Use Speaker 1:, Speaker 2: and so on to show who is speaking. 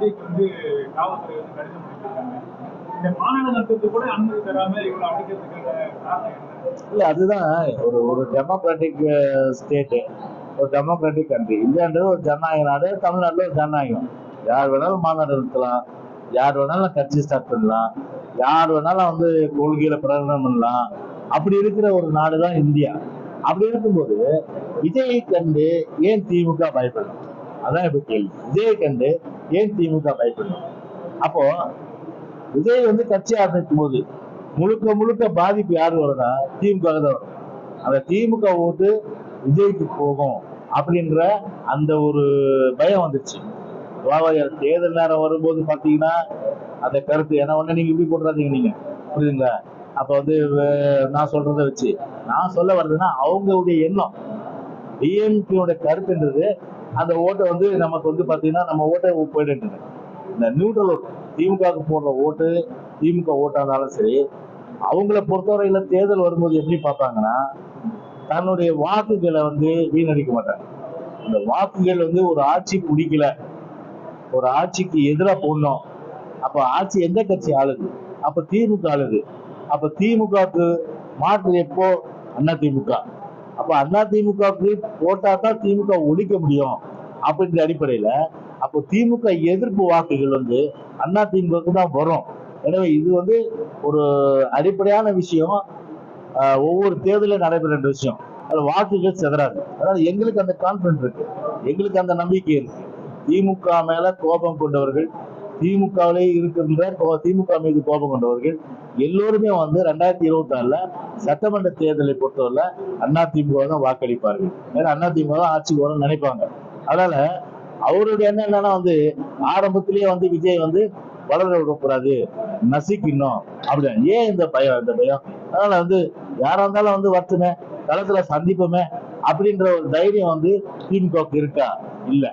Speaker 1: விஜய்க்கு வந்து காவல்துறை வந்து கடிதம் இந்த மாநாடு நடத்துறதுக்கு கூட அனுமதி தராம இவங்களை அடிக்கிறதுக்கான காரணம் என்ன?
Speaker 2: இல்ல அதுதான். ஒரு ஒரு டெமோக்ராட்டிக் ஸ்டேட்டு ஒரு டெமோக்ராட்டிக் கண்ட்ரி இந்தியான்றது ஒரு ஜனநாயக நாடு தமிழ்நாட்டில் ஒரு ஜனநாயகம். யார் வேணாலும் மாநாடு நடத்தலாம். யார் வேணாலும் கட்சி ஸ்டார்ட் பண்ணலாம். யார் வேணாலும் வந்து கொள்கையில பிரகடனம் பண்ணலாம். அப்படி இருக்கிற ஒரு நாடு தான் இந்தியா. அப்படி இருக்கும்போது விஜயை கண்டு ஏன் திமுக பயப்படும் அதான் இப்ப கேள்வி. விஜயை கண்டு ஏன் திமுக பயப்படணும் அப்போ விஜய் வந்து கட்சி ஆரம்பிக்கும் போது முழுக்க முழுக்க பாதிப்பு யாரு வரும்னா திமுக தான் வரும். அந்த திமுக ஓட்டு விஜய்க்கு போகும் அப்படின்ற அந்த ஒரு பயம் வந்துருச்சு. வாவாயர் தேர்தல் நேரம் வரும்போது பாத்தீங்கன்னா அந்த கருத்து ஏன்னா ஒண்ணு நீங்க இப்படி போட்டுறாதீங்க நீங்க. புரியுதுங்களா? அப்ப வந்து நான் சொல்றதை வச்சு நான் சொல்ல வர்றதுன்னா அவங்களுடைய எண்ணம். டிஎம்கேயோட கருத்துன்றது அந்த ஓட்டை வந்து நமக்கு வந்து பார்த்தீங்கன்னா நம்ம ஓட்டை போயிட்டு இந்த நியூட்ரல் ஓட்டு திமுகவுக்கு போடுற ஓட்டு திமுக ஓட்டாக இருந்தாலும் சரி அவங்கள பொறுத்தவரையில தேர்தல் வரும்போது எப்படி பார்ப்பாங்கன்னா தன்னுடைய வாக்குகளை வந்து வீணடிக்க மாட்டாங்க. அந்த வாக்குகள் வந்து ஒரு ஆட்சி பிடிக்கல ஒரு ஆட்சிக்கு எதிராக போடணும். அப்ப ஆட்சி எந்த கட்சி ஆளுது? அப்ப திமுக ஆளுது. அப்ப திமுகவுக்கு மாற்று எப்போ? அண்ணா திமுக. அப்ப அண்ணா திமுகவுக்கு போட்டா தான் திமுக ஒழிக்க முடியும் அப்படின்ற அடிப்படையில அப்போ திமுக எதிர்ப்பு வாக்குகள் வந்து அண்ணா திமுகவுக்கு தான் வரும். எனவே இது வந்து ஒரு அடிப்படையான விஷயம். ஆஹ், ஒவ்வொரு தேர்தலில் நடைபெற விஷயம். அது வாக்குகள் செதறாது. அதாவது எங்களுக்கு அந்த கான்பிடன்ஸ் இருக்கு. எங்களுக்கு அந்த நம்பிக்கை இருக்கு. திமுக மேல கோபம் கொண்டவர்கள் திமுகவிலே இருக்கின்ற கோ- திமுக மீது கோபம் கொண்டவர்கள் எல்லோருமே வந்து ரெண்டாயிரத்தி இருபத்தி ஆறுல சட்டமன்ற தேர்தலை பொறுத்தவரை அண்ணா திமுக தான் வாக்களிப்பார்கள். ஏன்னா அண்ணா திமுக தான் ஆட்சிக்கு வரும்னு நினைப்பாங்க. அதனால அவருடைய எண்ணம் என்னன்னா வந்து ஆரம்பத்திலேயே வந்து விஜய் வந்து வளர விடக்கூடாது நசிக்கணும் அப்படியா ஏன் இந்த பயம் இந்த பயம்? அதனால வந்து யாரா இருந்தாலும் வந்து வரட்டுமே களத்துல சந்திப்போமே அப்படின்ற ஒரு தைரியம் வந்து திமுகவுக்கு இருக்கா? இல்ல.